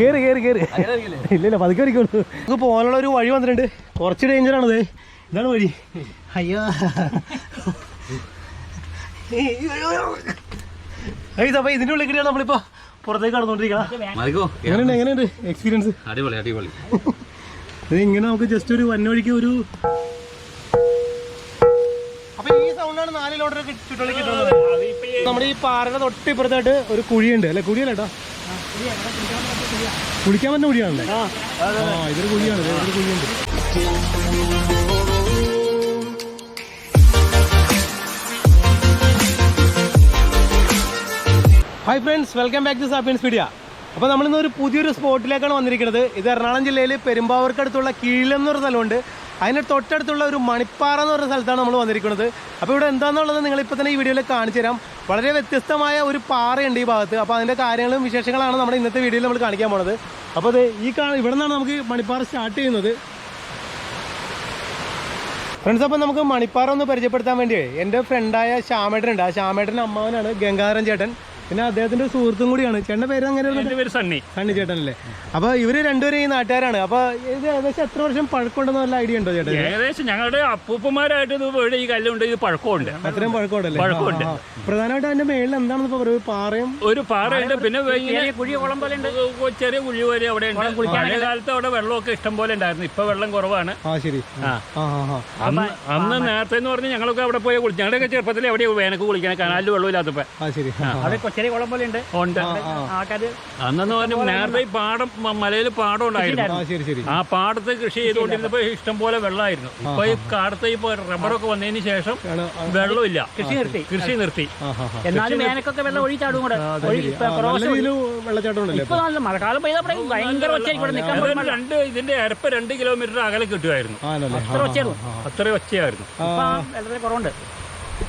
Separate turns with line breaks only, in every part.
കേറ് കേറി കേറി. ഇല്ല ഇല്ല പതുക്കെ വരിക്കുള്ളൂ നമുക്ക് പോകാനുള്ള ഒരു വഴി വന്നിട്ടുണ്ട്. കുറച്ച് ഡേഞ്ചർ ആണത്. ഇതാണ് വഴി. അയ്യോ. അപ്പൊ ഇതിന്റെ ഉള്ളിൽ കൂടിയാണ് നമ്മളിപ്പോ പുറത്തേക്ക് കടന്നുകൊണ്ടിരിക്കണം എങ്ങനെയുണ്ട് എങ്ങനെയുണ്ട് എക്സ്പീരിയൻസ്
അടിപൊളി അടിപൊളി.
ഇത് ഇങ്ങനെ നമുക്ക് ജസ്റ്റ് ഒരു വന്നൊഴിക്ക് ഒരു അപ്പൊ ഈ സൗണ്ടാണ് നാല് കിട്ടുന്നത്. നമ്മുടെ ഈ പാറയുടെ തൊട്ട് ഇപ്പുറത്തായിട്ട് ഒരു കുഴിയുണ്ട്. അല്ലെ? കുഴിയല്ല കേട്ടോ കുളിക്കാൻ പറ്റുന്ന കുഴിയാണല്ലേ? ആ ഇതൊരു കുഴിയാണ് ഇതൊരു കുഴിയുണ്ട്. Hi friends welcome back to Sapiens Media അപ്പോൾ നമ്മളിന്ന് ഒരു പുതിയൊരു സ്പോട്ടിലേക്കാണ് വന്നിരിക്കുന്നത്. ഇത് എറണാകുളം ജില്ലയിൽ പെരുമ്പാവൂർക്കടുത്തുള്ള കീഴിലെന്നൊരു പറഞ്ഞ സ്ഥലമുണ്ട്. അതിന് തൊട്ടടുത്തുള്ള ഒരു മണിപ്പാറ എന്ന് പറഞ്ഞ സ്ഥലത്താണ് നമ്മൾ വന്നിരിക്കുന്നത്. അപ്പോൾ ഇവിടെ എന്താണെന്നുള്ളത് നിങ്ങളിപ്പോൾ തന്നെ ഈ വീഡിയോയിൽ കാണിച്ചു തരാം. വളരെ വ്യത്യസ്തമായ ഒരു പാറയുണ്ട് ഈ ഭാഗത്ത്. അപ്പോൾ അതിന്റെ കാര്യങ്ങളും വിശേഷങ്ങളാണ് നമ്മുടെ ഇന്നത്തെ വീഡിയോയിൽ നമ്മൾ കാണിക്കാൻ പോണത്. അപ്പോൾ അത് ഈ കാണ ഇവിടെ നിന്നാണ് നമുക്ക് മണിപ്പാറ സ്റ്റാർട്ട് ചെയ്യുന്നത്. ഫ്രണ്ട്സ് അപ്പം നമുക്ക് മണിപ്പാറ ഒന്ന് പരിചയപ്പെടുത്താൻ വേണ്ടിയേ എന്റെ ഫ്രണ്ടായ ശ്യാമേട്ടൻ ഉണ്ട് ആ ശ്യാമേട്ടന്റെ അമ്മാവനാണ് ഗംഗാധരൻ ചേട്ടൻ. പിന്നെ അദ്ദേഹത്തിന്റെ ഒരു സുഹൃത്തും കൂടിയാണ്. ചേട്ടന്റെ പേര് അങ്ങനെ
സണ്ണി.
സണ്ണി ചേട്ടനല്ലേ? അപ്പൊ ഇവർ രണ്ടുപേരും ഈ നാട്ടുകാരാണ്. അപ്പൊ ഇത് ഏകദേശം എത്ര വർഷം പഴക്കമുണ്ടെന്ന് വല്ല ഐഡിയ ഉണ്ടോ ചേട്ടൻ
ഏകദേശം ഞങ്ങളുടെ അപ്പൂപ്പന്മാരായിട്ട് ഇത് ഇവിടെ ഈ കല്ലുണ്ട് ഇത് പഴക്കമുണ്ട്.
അത്രയും പഴക്കമുണ്ടല്ലേ?
പഴക്കമുണ്ട്.
പ്രധാനമായിട്ട് അതിന്റെ മേളിൽ എന്താണെന്ന് ഇപ്പൊ ഒരു പാറയും
ഒരു പാറയുണ്ട് പിന്നെ ചെറിയ കുഴി പോലെ അവിടെ ഉണ്ട്. കാലത്ത് അവിടെ വെള്ളമൊക്കെ ഇഷ്ടം പോലെ ഉണ്ടായിരുന്നു. ഇപ്പൊ വെള്ളം കുറവാണ്.
ആ ശരി.
അന്ന് നേരത്തെ എന്ന് പറഞ്ഞാൽ ഞങ്ങളൊക്കെ അവിടെ പോയി കുളിച്ചു. ഞങ്ങളുടെയൊക്കെ ചെറുപ്പത്തിൽ എവിടെ വേനക്ക് കുളിക്കാൻ കനാലിൽ വെള്ളമില്ലാത്തപ്പോ.
ആ ശരി.
ചെറിയ കുളം പോലെ ഉണ്ട്.
ഉണ്ട്
ആൾക്കാര്
അന്നെന്ന് പറഞ്ഞാൽ നേരത്തെ ഈ പാടം മലയിൽ പാടം ഉണ്ടായിരുന്നു.
ആ ശരി ശരി.
ആ പാടത്ത് കൃഷി ചെയ്തുകൊണ്ടിരുന്നപ്പോ ഇഷ്ടം പോലെ വെള്ളമായിരുന്നു ഇപ്പൊ ഈ കാടത്ത് ഇപ്പൊ റബ്ബറൊക്കെ വന്നതിന് ശേഷം വെള്ളമില്ല.
കൃഷി നിർത്തി.
കൃഷി നിർത്തി.
എന്നാലും മേനക്കൊക്കെ വെള്ളം ഒഴിച്ചാടും കൂടെ. ഇപ്പൊ
നല്ല ഉണ്ടല്ലേ
ഇപ്പൊ നല്ല മഴക്കാലം പെയ്തപ്പോഴേ ഭയങ്കര ഒച്ചയായിരിക്കും ഇവിടെ നിൽക്കാൻ പോലും
രണ്ട് ഇതിന്റെ അരപ്പ് രണ്ട് കിലോമീറ്റർ അകലെ കിട്ടുമായിരുന്നു.
അത്ര ഒച്ചയായിരുന്നു.
അത്ര ഒച്ചയായിരുന്നു.
ഇപ്പൊ വെള്ളത്തിന് കുറവുണ്ട്.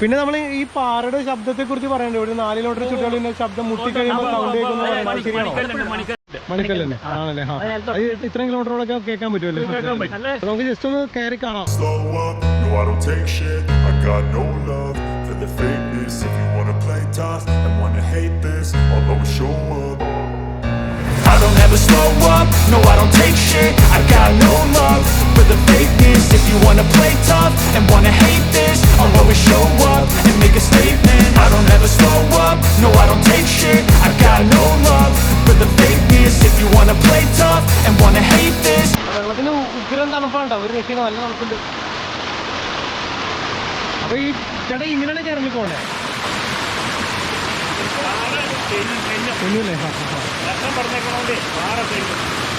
പിന്നെ നമ്മൾ ഈ പാറയുടെ ശബ്ദത്തെ കുറിച്ച് പറയണ്ടേ? ഒരു നാല് കിലോമീറ്റർ ചുറ്റുകളിൽ ശബ്ദം മുട്ടിക്കഴിയുമ്പോൾ സൗണ്ട് കേൾക്കുന്ന ശരിയാണോ. മണിക്കല്ലേ ആണല്ലേ? ആ. അത് ഇത്രയും കിലോമീറ്ററോളൊക്കെ കേൾക്കാൻ പറ്റുമല്ലോ? നമുക്ക് ജസ്റ്റ് ഒന്ന് കയറി കാണാം.
The fakeness. If you wanna play tough and wanna hate this, I'll always show up. I don't ever slow up. No, I don't take shit. I got no love. For the fakeness. If you wanna play tough and wanna hate this, I'll always show up and make a statement. I don't ever slow up. No, I don't take shit. I got no love for the fakeness. If you wanna play tough and wanna hate this.
വെള്ളത്തിന് ഉഗ്രം തണുപ്പാണ് ഒരു രക്ഷയും നല്ല തണുപ്പുണ്ട് അപ്പൊ ഈ ചേട്ടാ ഇങ്ങനെയാണ് ഇറങ്ങി പോണ്ടേ കുഞ്ഞല്ലേ ആ, ആ, ആ.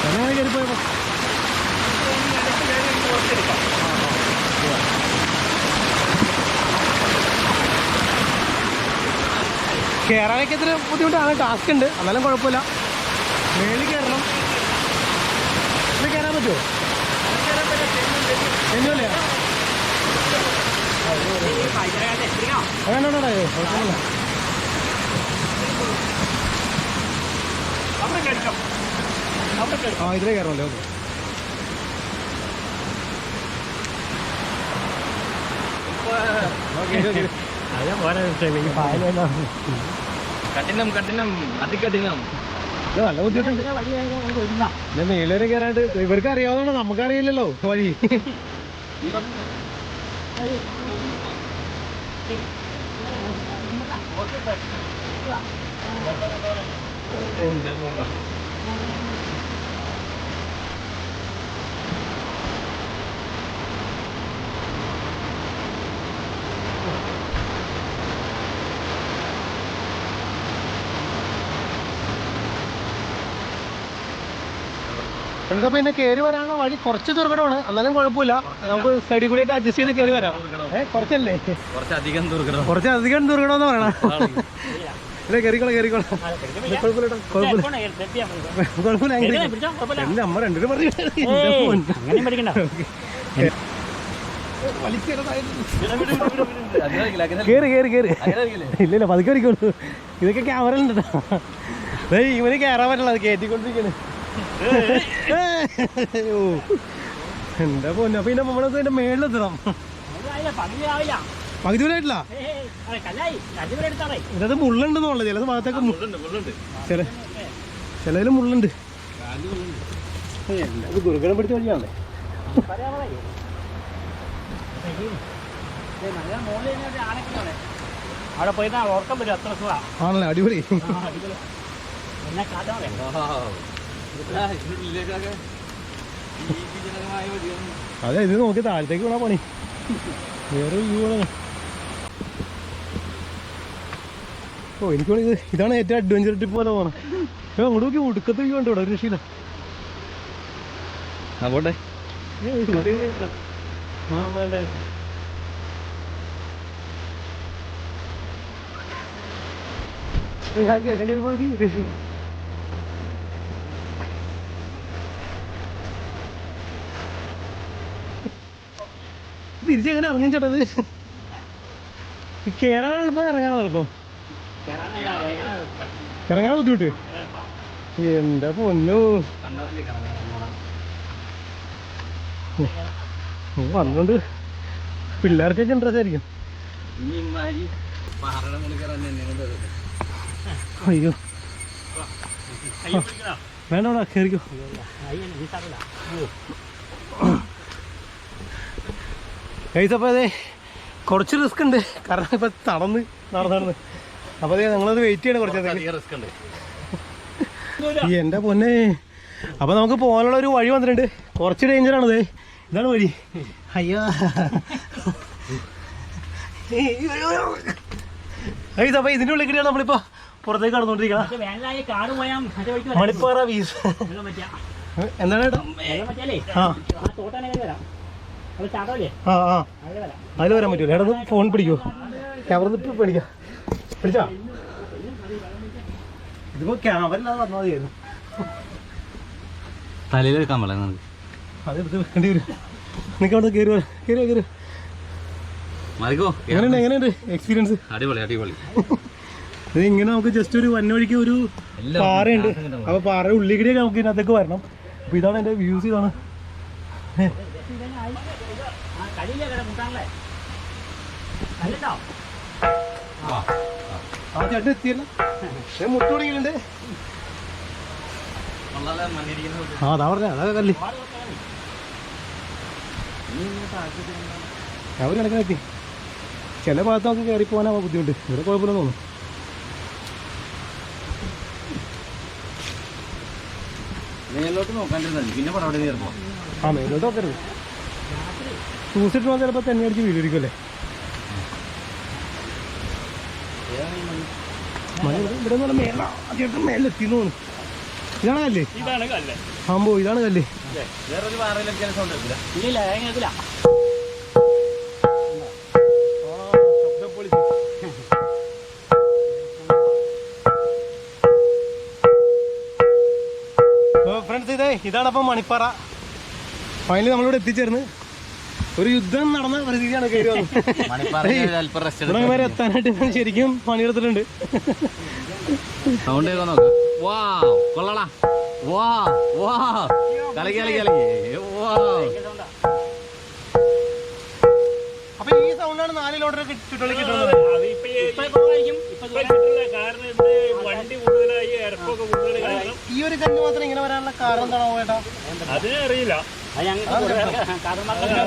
എന്നാണ് കയറി പോയപ്പോ കയറാനൊക്കെ ഇത്ര ബുദ്ധിമുട്ടാണ്. ടാസ്ക് ഉണ്ട്. എന്നാലും കുഴപ്പമില്ല. മേളിൽ കയറണം ഇത് കയറാൻ പറ്റുമോ? എന്നല്ലേ ഓക്കെ.
കഠിനം കഠിനം അതികഠിനം.
നല്ല ബുദ്ധിമുട്ടുണ്ട് മേളേരെ കയറാണ്ട് ഇവർക്ക് അറിയാവുന്ന നമുക്കറിയില്ലല്ലോ. വഴി. എന്താ പിന്നെ കയറി വരാനുള്ള വഴി കുറച്ച് ദുർഘടമാണ്. എന്നാലും കുഴപ്പമില്ല. നമുക്ക് സൈഡിൽ കൂടി അഡ്ജസ്റ്റ് ചെയ്ത് കയറി വരാം. കുറച്ചല്ലേ?
കുറച്ചധികം ദുർഘടം.
കുറച്ചധികം ദുർഘടം എന്ന് പറയണം. ഇല്ല കയറിക്കോളാം കയറിക്കോളാം കുഴപ്പമില്ല കേട്ടോ, കുഴപ്പമില്ല. കുഴപ്പമില്ല അങ്ങനെ
പിടിച്ചോ കുഴപ്പമില്ല.
എന്റെ അമ്മ രണ്ടുപേരും പറഞ്ഞു കേറി കേറി കേറി. ഇല്ല ഇല്ല പതുക്കെ ഇതൊക്കെ ക്യാമറ ഉണ്ട് ഇവർ ഇവന് കയറാൻ പറ്റില്ല അത് കയറ്റിക്കൊണ്ടിരിക്കണ് ഓ എന്താ പോന്നെ? അപ്പൊ ഇതിന്റെ നമ്മളൊക്കെ ഇതിന്റെ മേളിലെത്തണം.
പകുതി എടുത്താറേ
ഇതിനകത്ത് മുള്ളുണ്ടെന്നുള്ളത് ചിലത് ഭാഗത്തൊക്കെ ചില ചിലതിൽ മുള്ളുണ്ട്. ഇത് ദുർഘടം പിടിച്ച വഴിയാണല്ലേ? ആണല്ലേ? അടിപൊളി.
എന്നെ കാട്ടാ
അതെ ഇത് നോക്കി താഴത്തേക്ക് പോണ പണി. വേറെ വ്യൂ ആണ്. ഓ എനിക്ക് ഇത് ഇതാണ് ഏറ്റവും അഡ്വഞ്ചർ ട്രിപ്പ് പോലെ പോണം. ഏ അങ്ങോട്ട് നോക്കി ഒടുക്കത്തെ വ്യൂ ഉണ്ട് ഇവിടെ ഒരു രക്ഷയില്ല.
ആ പോട്ടെ.
ഏ, ഇത് ആ, വേണ്ടേ. ഏ, ഞാൻ കേൾക്കേണ്ടി വരുമ്പോ എനിക്ക് രക്ഷ. തിരിച്ചെങ്ങനെ ഇറങ്ങും ചേട്ടത് എളുപ്പം ഇറങ്ങാൻ എളുപ്പം ഇറങ്ങാൻ ബുദ്ധിമുട്ട്. എന്താ പൊന്നു. വന്നോണ്ട്. പിള്ളേർക്ക് ഇൻട്രസ്റ്റ് ആയിരിക്കും.
വേണ്ട ഇമ്മാരി പാറയുടെ മുകളിൽ കയറാൻ എന്നെ കൊണ്ട്
അയ്യോ വേണ്ട വേണ്ട ഗൈസ് അതെ കുറച്ച് റിസ്ക് ഉണ്ട്. കാരണം ഇപ്പൊ തടന്ന് നടന്ന് നടന്ന് അപ്പോൾ അതെ ഞങ്ങളത് വെയിറ്റ് ചെയ്യണം കുറച്ച്.
റിസ്ക് ഉണ്ട്
ഈ എന്റെ പൊന്നെ. അപ്പോൾ നമുക്ക് പോകാനുള്ള ഒരു വഴി വന്നിട്ടുണ്ട്. കുറച്ച് ഡേഞ്ചറാണ് ദേ ഇതാണ് വഴി. അയ്യോ. ഗൈസ് അപ്പോൾ ഇതിന്റെ ഉള്ളിൽ കൂടിയാണ് നമ്മളിപ്പോൾ പുറത്തേക്ക് കടന്നുകൊണ്ടിരിക്കണം. മണിപ്പാറ വീസ് എന്താണ്
പറ്റിയാലേ
ആ.
ആ
ആ.
അതിൽ
വരാൻ പറ്റൂല. എടാ ഫോൺ പിടിക്കോ. ക്യാമറ ഇപ്പം പിടിക്കാം. പിടിച്ചാ? ഇതിപ്പോ ക്യാമറ ഇല്ലാതെ വന്നാൽ മതിയായിരുന്നു.
തലയിൽ വെക്കാൻ പറയാം നമുക്ക്
അതെടുത്ത് വെക്കേണ്ടി വരും. നിനക്ക് അവിടെ കയറി വരാം. കയറി കയറി
മറിക്കോ.
എങ്ങനെയുണ്ട് എങ്ങനെയുണ്ട് എക്സ്പീരിയൻസ്
അടിപൊളി അടിപൊളി.
ഇത് ഇങ്ങനെ നമുക്ക് ജസ്റ്റ് ഒരു വന്നവഴിക്ക് ഒരു പാറയുണ്ട്.
ഉണ്ട്.
അപ്പൊ പാറ ഉള്ളിക്കിടിയൊക്കെ നമുക്ക് ഇതിനകത്തേക്ക് വരണം. അപ്പൊ ഇതാണ് എന്റെ വ്യൂസ് ഇതാണ്.
ആ
ചില ഭാഗത്ത് നമുക്ക് കയറി പോകാനാ ബുദ്ധിമുട്ട് ഇവിടെ കുഴപ്പമില്ലെന്ന് തോന്നുന്നു
മേലോട്ട് നോക്കാണ്ടിരുന്നു പിന്നെ പടം അവിടെ കയറുമ്പോ
ആ മേലോട്ട് നോക്കരുത്. ഷൂസ് ഇട്ട് ചിലപ്പോൾ തന്നെ അടിച്ച് വീടിരിക്കുമല്ലേ മഴ ഇവിടെ നിന്ന് മേലാ മേലെത്തി തോന്നുന്നു. ഇതാണ് കല്ല്?
ഇതാണ് കല്ല്.
ഇതാണ് കല്ല്.
വേറൊരു പാറയിലൊക്കെ സൗണ്ട് എടുക്കില്ല
ഇല്ലില്ല കേൾക്കില്ല.
ഫ്രണ്ട്സ് ഇതേ ഇതാണ് അപ്പം മണിപ്പാറ ഫൈനലി നമ്മളിവിടെ എത്തിച്ചേർന്ന്. ഒരു യുദ്ധം നടന്ന പരിസ്ഥിതിയാണ് കയറി വന്നത്. ഇവിടെ വരെ എത്താനായിട്ട് ഞാൻ ശരിക്കും പണിയെടുത്തിട്ടുണ്ട്.
സൗണ്ട് കേൾക്കാൻ നോക്ക്. വാ കൊള്ളടാ. വാ വാ കളിക്ക് കളിക്ക് കളിക്ക്. വാ
അപ്പൊ ഈ സൗണ്ടാണ് നാല് കിട്ടുന്നത്.
ഈ-
ഒരു കല്ല് മാത്രം ഇങ്ങനെ വരാനുള്ള കാരണം എന്താണോ ചേട്ടാ
അതിനെ അറിയില്ല.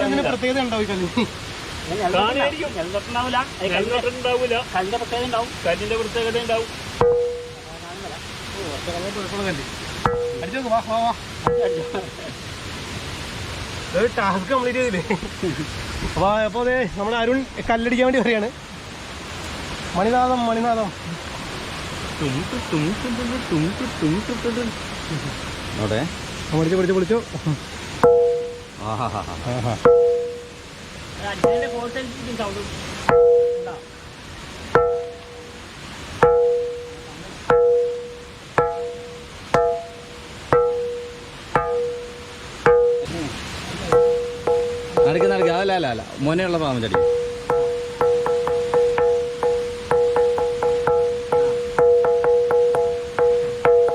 ഇതിന് പ്രത്യേകത
കല്ലിന്റെ പ്രത്യേകത ഉണ്ടാവും.
കല്ലിന്റെ പ്രത്യേകത ഉണ്ടാവും.
ടാസ്ക് കംപ്ലീറ്റ് ചെയ്തില്ലേ? അപ്പൊ അപ്പൊ അതെ നമ്മുടെ അരുൺ കല്ലടിക്കാൻ വേണ്ടി പറയാണ് മണിനാഥം മണിനാഥം.
അവിടെ.
പൊളിച്ചു പൊളിച്ചു
നടക്ക് നടക്ക് അതല്ല അല്ല അല്ല മോനെയുള്ള പാമ്പ് ചടി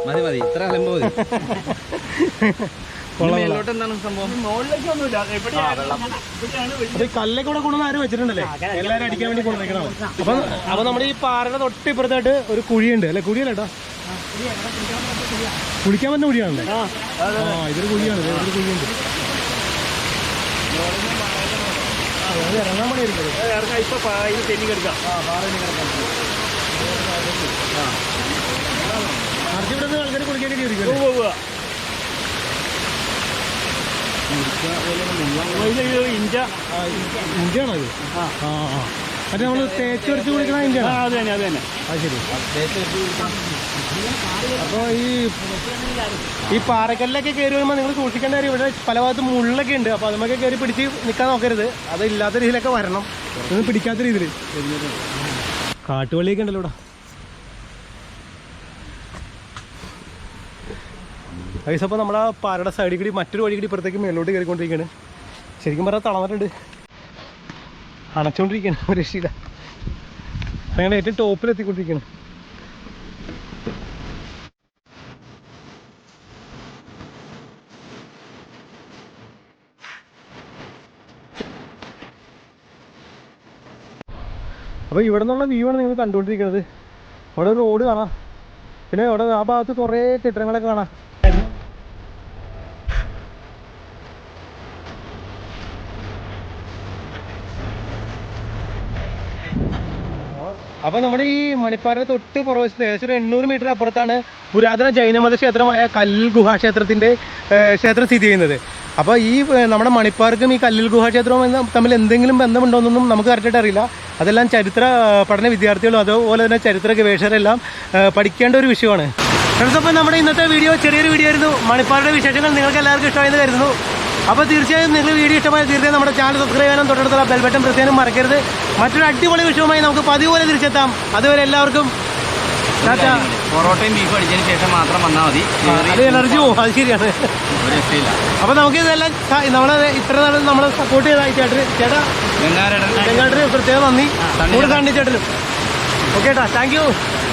മതി മതി ഇത്ര അലമ്പ് മതി മേലോട്ട് എന്താണ് സംഭവം?
മുകളിലേക്ക് ഒന്നുമില്ല
അത് ഇവിടെ കൊണ്ടുവന്ന് ആരും വെച്ചിട്ടുണ്ടല്ലേ? എല്ലാരും അടിക്കാൻ വേണ്ടി കൊണ്ടുവന്നിക്കണം? അപ്പൊ അപ്പൊ നമ്മുടെ ഈ പാറയുടെ തൊട്ട് ഇപ്പുറത്തായിട്ട് ഒരു കുഴിയുണ്ട്. അല്ലെ? കുഴിയല്ല കുളിക്കാൻ പറ്റുന്ന കുഴിയാണല്ലേ? ആ ഇതൊരു കുഴിയാണ്. ദേ ഇതൊരു കുഴിയുണ്ട്. ആ, ഇറങ്ങാൻ പണിയായിരിക്കും
ഇറങ്ങാം. ഇപ്പൊ ഇത് തെന്നി കിടക്കാം.
ആർത്തി ഇവിടെ നിന്ന് ആൾക്കാർ കുളിക്കാനൊക്കെ ഇരിക്കും
ഉവ്വ് ഉവ്വ്. ഇത് ഇഞ്ച
ഇന്ത്യയാണോ ഇത് ആ ആ. അത് നമ്മൾ തേച്ച് വരച്ച് കുടിക്കണ
ആ
ഇന്ത്യയാണോ
അത് തന്നെ അത് തന്നെ
അത് ശരി അപ്പോൾ ഈ ഈ പാറക്കല്ലൊക്കെ കയറി വരുമ്പോൾ നിങ്ങൾ സൂക്ഷിക്കേണ്ട കാര്യം ഇവിടെ പല ഭാഗത്ത് മുള്ളൊക്കെ ഉണ്ട്. അപ്പോൾ അതുമൊക്കെ കയറി പിടിച്ച് നിൽക്കാൻ നോക്കരുത്. അത് ഇല്ലാത്ത രീതിയിലൊക്കെ വരണം. ഇതൊന്നും പിടിക്കാത്ത രീതിയിൽ കാട്ടുവള്ളിയൊക്കെ ഉണ്ടല്ലോ ഇവിടെ. ഗൈസ് അപ്പോൾ നമ്മൾ ആ പാറയുടെ സൈഡിൽ കൂടി മറ്റൊരു വഴി കൂടി ഇപ്പുറത്തേക്ക് മേലോട്ട് കയറിക്കൊണ്ടിരിക്കുകയാണ്. ശരിക്കും പറഞ്ഞാൽ തളർന്നിട്ടുണ്ട്. അണച്ചുകൊണ്ടിരിക്കുകയാണ് ഒരു രക്ഷയില്ല. അങ്ങനെ ഏറ്റവും ടോപ്പിൽ എത്തിക്കൊണ്ടിരിക്കുകയാണ്. അപ്പോൾ ഇവിടെ നിന്നുള്ള വ്യൂ ആണ് നിങ്ങൾ കണ്ടുകൊണ്ടിരിക്കുന്നത്. അവിടെ റോഡ് കാണാം. പിന്നെ അവിടെ ആ ഭാഗത്ത് കുറേ കെട്ടിടങ്ങളൊക്കെ കാണാം. അപ്പോൾ നമ്മുടെ ഈ മണിപ്പാറയുടെ തൊട്ട് പുറവശത്ത് ഏകദേശം ഒരു എണ്ണൂറ് മീറ്റർ അപ്പുറത്താണ് പുരാതന ജൈനമത ക്ഷേത്രമായ കല്ലിൽ ഗുഹാക്ഷേത്രത്തിന്റെ ക്ഷേത്രം സ്ഥിതി ചെയ്യുന്നത്. അപ്പോൾ ഈ നമ്മുടെ മണിപ്പാർക്കും ഈ കല്ലിൽ ഗുഹാക്ഷേത്രവും തമ്മിൽ എന്തെങ്കിലും ബന്ധമുണ്ടോയെന്നൊന്നും നമുക്ക് കറക്റ്റായിട്ട് അറിയില്ല. അതെല്ലാം ചരിത്ര പഠന വിദ്യാർത്ഥികളും അതുപോലെ തന്നെ ചരിത്ര ഗവേഷകരെല്ലാം പഠിക്കേണ്ട ഒരു വിഷയമാണ്. ഫ്രണ്ട്സ് അപ്പോൾ നമ്മുടെ ഇന്നത്തെ വീഡിയോ ചെറിയൊരു വീഡിയോ ആയിരുന്നു. മണിപ്പാറിന്റെ വിശേഷങ്ങൾ നിങ്ങൾക്ക് എല്ലാവർക്കും ഇഷ്ടമായെന്ന് കരുതുന്നു. അപ്പോൾ തീർച്ചയായും നിങ്ങൾ വീഡിയോ ഇഷ്ടമായി തീർച്ചയായും നമ്മുടെ ചാനൽ സബ്സ്ക്രൈബ് ചെയ്യാനും തൊട്ടടുത്തുള്ള ബെൽബട്ടൺ പ്രത്യേകം മറക്കരുത്. മറ്റൊരു അടിപൊളി വിഷയവുമായി നമുക്ക് പതിവ് പോലെ തിരിച്ചെത്താം. അതുവരെ എല്ലാവർക്കും.
പൊറോട്ടയും ബീഫും അടിച്ചതിന് ശേഷം മാത്രം വന്നാൽ മതി.
എനർജി പോകും അത് ശരിയാണ്. അപ്പൊ നമുക്ക് ഇതെല്ലാം നമ്മളെ ഇത്ര നാൾ നമ്മളെ സപ്പോർട്ട് ചെയ്ത ചേട്ടൻ ചേട്ടന്. ചേട്ടാ ചെങ്കാട്ടിന് പ്രത്യേകം നന്ദി. കൂടെ കണ്ടി ചേട്ടനും. ഓക്കെ ചേട്ടാ താങ്ക് യു